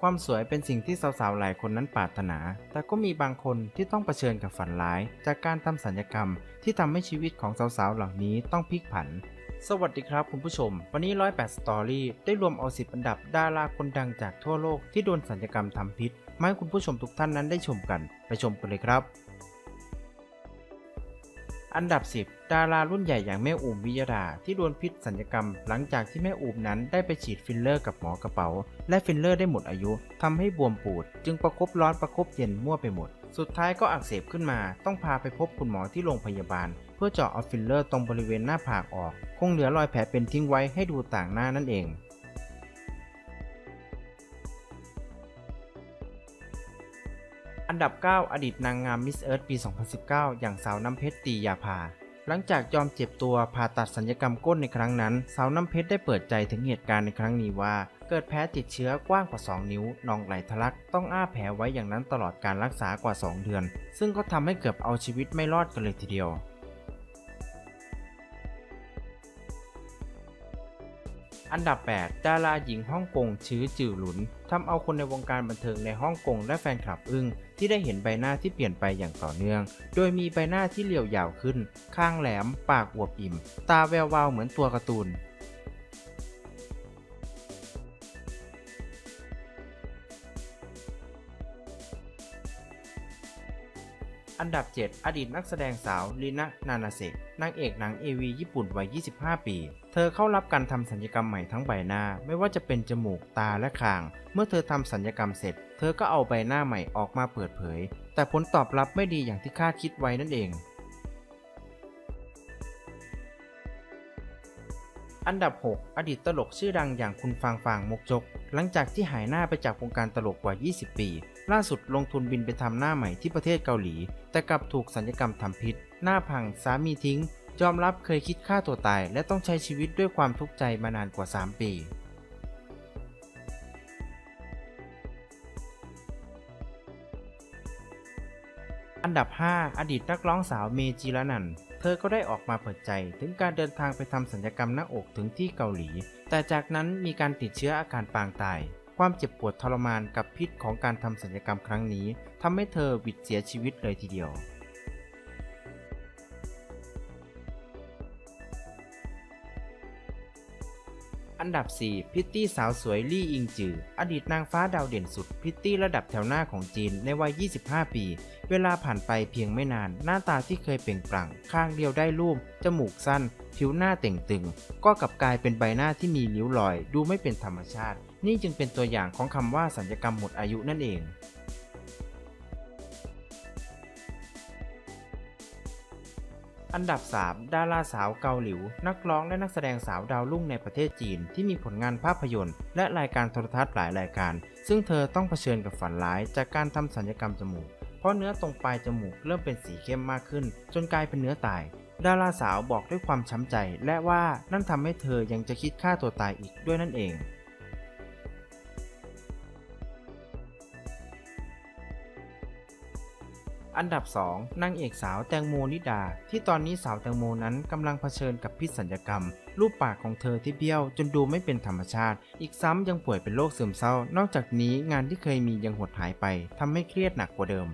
ความสวยเป็นสิ่งที่สาวๆหลายคนนั้นปรารถนา แต่ก็มีบางคนที่ต้องเผชิญกับฝันร้าย จากการทำสัญญกรรม ที่ทำให้ชีวิตของสาวๆเหล่านี้ต้องพลิกผัน สวัสดีครับคุณผู้ชม วันนี้ 108สตอรี่ได้รวมเอา 10 อันดับดาราคนดังจากทั่วโลกที่โดนสัญญกรรมทำพิษมาให้คุณผู้ชมทุกท่านนั้นได้ชมกัน ไปชมกันเลยครับ อันดับ 10 ดารารุ่นใหญ่อย่างแม่อูมวิยดาที่โดนพิษสัญญกรรม หลังจากที่แม่อูมนั้นได้ไปฉีดฟิลเลอร์กับหมอกระเป๋า และฟิลเลอร์ได้หมดอายุทำให้บวมปูด จึงประคบร้อนประคบเย็นมั่วไปหมด สุดท้ายก็อักเสบขึ้นมา ต้องพาไปพบคุณหมอที่โรงพยาบาล เพื่อเจาะเอาฟิลเลอร์ตรงบริเวณหน้าผากออก คงเหลือรอยแผลเป็นทิ้งไว้ให้ดูต่างหน้านั่นเอง อันดับ 9 อดีตนางงามมิสเอิร์ธปี 2019 อย่างสาวน้ำเพชรตียาภา หลังจากยอมเจ็บตัวผ่าตัดสัญญกรรมก้นในครั้งนั้น สาวน้ำเพชรได้เปิดใจถึงเหตุการณ์ในครั้งนี้ว่า เกิดแผลติดเชื้อกว้างกว่า 2 นิ้วนองไหลทะลัก ต้องอ้าแผลไว้อย่างนั้นตลอดการรักษากว่า 2 เดือน ซึ่งก็ทำให้เกือบเอาชีวิตไม่รอดกันเลยทีเดียว อันดับ 8 ดาราหญิงฮ่องกงชื้อจื่อหลุนทำเอาคนในวงการบันเทิงในฮ่องกงและแฟนคลับอึ้งที่ได้เห็นใบหน้าที่เปลี่ยนไปอย่างต่อเนื่อง โดยมีใบหน้าที่เรียวยาวขึ้น ข้างแหลม ปากอวบอิ่ม ตาแวววาวเหมือนตัวการ์ตูนอันดับ 7 อดีตนักแสดงสาวลีนะ นานาเซะนางเอกหนังเอวีญี่ปุ่นวัย 25 ปี เธอเข้ารับการทำสัญญกรรมใหม่ทั้งใบหน้า ไม่ว่าจะเป็นจมูก ตาและคาง เมื่อเธอทำสัญญกรรมเสร็จ เธอก็เอาใบหน้าใหม่ออกมาเปิดเผย แต่ผลตอบรับไม่ดีอย่างที่คาดคิดไว้นั่นเอง อันดับ 6 อดีตตลกชื่อดังอย่างคุณฟางฟางมกจก หลังจากที่หายหน้าไปจากวงการตลกกว่า 20 ปี ล่าสุดลงทุนบินไปทำหน้าใหม่ที่ประเทศเกาหลี แต่กลับถูกสัญญกรรมทำพิษ หน้าพังสามีทิ้ง ยอมรับเคยคิดฆ่าตัวตาย และต้องใช้ชีวิตด้วยความทุกข์ใจมานานกว่า 3 ปี อันดับ 5 อดีตนักร้องสาวเมจิรนัน เธอก็ได้ออกมาเปิดใจ ถึงการเดินทางไปทำสัญญกรรมหน้าอกถึงที่เกาหลี แต่จากนั้นมีการติดเชื้ออาการปางตาย ความเจ็บปวดทรมานกับพิษของการทำสัญญกรรมครั้งนี้ทำให้เธอวิดเสียชีวิตเลยทีเดียว อันดับ 4 พิตตี้สาวสวยลี่อิงจือ อดีตนางฟ้าดาวเด่นสุด พิตตี้ระดับแถวหน้าของจีนในวัย 25 ปี เวลาผ่านไปเพียงไม่นาน หน้าตาที่เคยเปล่งปลั่ง ข้างเดียวได้รูป จมูกสั้น ผิวหน้าเต่งตึง ก็กลับกลายเป็นใบหน้าที่มีริ้วรอย ดูไม่เป็นธรรมชาติ นี่จึงเป็นตัวอย่างของคำว่าสัญญกรรมหมดอายุนั่นเอง อันดับ 3 ดาราสาวเกาหลิว นักร้องและนักแสดงสาวดาวรุ่งในประเทศจีน ที่มีผลงานภาพยนตร์ และรายการโทรทัศน์หลายรายการ ซึ่งเธอต้องเผชิญกับฝันร้ายจากการทำสัญญกรรมจมูก เพราะเนื้อตรงปลายจมูกเริ่มเป็นสีเข้มมากขึ้น จนกลายเป็นเนื้อตาย ดาราสาวบอกด้วยความช้ำใจ และว่านั่นทำให้เธอยังจะคิดฆ่าตัวตายอีกด้วยนั่นเอง อันดับ 2นางเอกสาวแตงโมนิดา ที่ตอนนี้สาวแตงโมนั้นกำลังเผชิญกับพิษสัญญกรรม รูปปากของเธอที่เบี้ยวจนดูไม่เป็นธรรมชาติ อีกซ้ำยังป่วยเป็นโรคซึมเศร้า นอกจากนี้งานที่เคยมียังหดหายไปทำให้เครียดหนักกว่าเดิม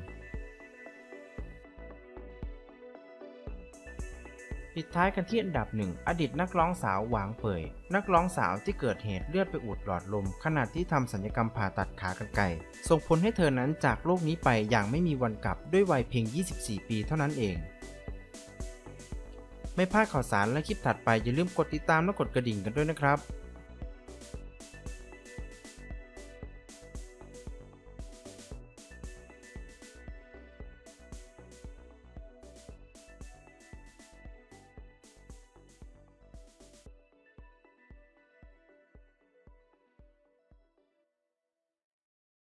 ปิดท้ายกันที่อันดับหนึ่งอดีตนักร้องสาวหวางเผย นักร้องสาวที่เกิดเหตุเลือดไปอุดหลอดลม ขณะที่ทำสัญญกรรมผ่าตัดขากรรไกรส่งผลให้เธอนั้นจากโลกนี้ไปอย่างไม่มีวันกลับด้วยวัยเพียง 24 ปีเท่านั้นเอง ไม่พลาดข่าวสารและคลิปถัดไปอย่าลืมกดติดตามและกดกระดิ่งกันด้วยนะครับ